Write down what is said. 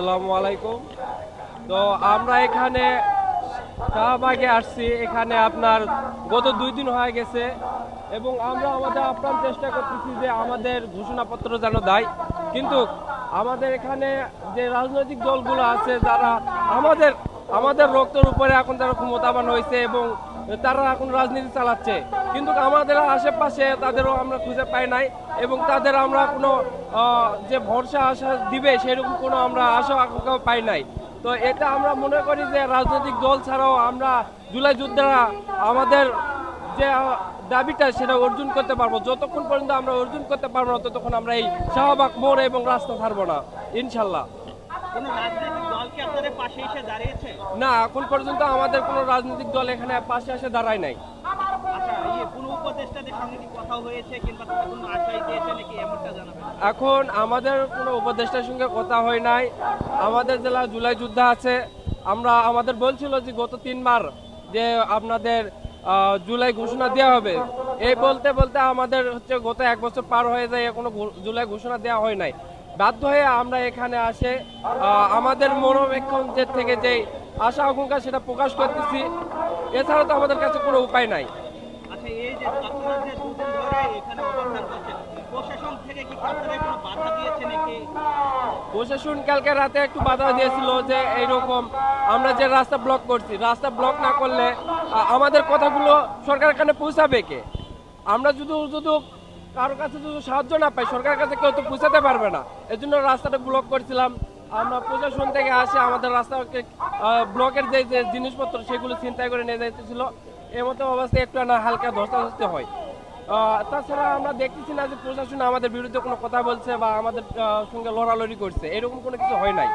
আসসালামু আলাইকুম। তো আমরা এখানে শাহবাগে আসছি। এখানে আপনার গত দুই দিন হয়ে গেছে এবং আমরা আমাদের আপ্রাণ চেষ্টা করতেছি যে আমাদের ঘোষণাপত্র যেন দেয়। কিন্তু আমাদের এখানে যে রাজনৈতিক দলগুলো আছে, যারা আমাদের আমাদের রক্তের উপরে এখন তারা ক্ষমতাবান হয়েছে এবং তারা এখন রাজনীতি চালাচ্ছে। কিন্তু আমাদের আশেপাশে তাদেরও আমরা খুঁজে পাই নাই এবং তাদের আমরা কোনো যে ভরসা আশা দিবে সেরকম কোনো আমরা আশা আকাঙ্ক্ষাও পাই নাই। তো এটা আমরা মনে করি যে রাজনৈতিক দল ছাড়াও আমরা জুলাই যোদ্ধারা আমাদের যে দাবিটা সেটা অর্জন করতে পারব। যতক্ষণ পর্যন্ত আমরা অর্জন করতে পারব না, ততক্ষণ আমরা এই শাহবাগ মোড় এবং রাস্তা ছাড়বো না, ইনশাল্লাহ। না এখন পর্যন্ত আমাদের কোনো রাজনৈতিক দল এখানে পাশে এসে দাঁড়ায় নাই। আচ্ছা ইয়ে কোন কোনো এখন আমাদের কোনো উপদেষ্টার সঙ্গে কথা হয় নাই। আমাদের জেলা জুলাই যুদ্ধ আছে। আমরা আমাদের বলছিল যে গত তিনবার যে আপনাদের জুলাই ঘোষণা দেওয়া হবে। এই বলতে বলতে আমাদের হচ্ছে গত এক বছর পার হয়ে যায় এখনও জুলাই ঘোষণা দেওয়া হয় নাই। বাধ্য হয়ে আমরা এখানে আসে। আমাদের মনোবেক্ষণ যে থেকে যে আশা আকাঙ্ক্ষা সেটা প্রকাশ করতেছি। এছাড়া তো আমাদের কাছে কোনো উপায় নাই। আচ্ছা প্রশাসন কোনো কালকে রাতে একটু বাধা দিয়েছিল যে এইরকম আমরা যে রাস্তা ব্লক করছি রাস্তা ব্লক না করলে আমাদের কথাগুলো সরকারের কাছে পৌঁছাবে কে? আমরা যদি যদি কারোর কাছে যদি সাহায্য না পাই সরকারের কাছে কেউ তো পৌঁছাতে পারবে না। এর জন্য রাস্তাটা ব্লক করছিলাম। আমরা প্রশাসন থেকে আসে আমাদের রাস্তাকে আ, ব্লকের যে যে জিনিসপত্র সেগুলো চিন্তাই করে নিয়ে যাইতেছিল। এর মতো অবস্থায় একটু না হালকা ধস্তাধস্তি হয়। তাছাড়া আমরা দেখতেছি না যে প্রশাসন আমাদের বিরুদ্ধে কোনো কথা বলছে বা আমাদের সঙ্গে লড়ালড়ি করছে। এরকম কোনো কিছু হয় নাই।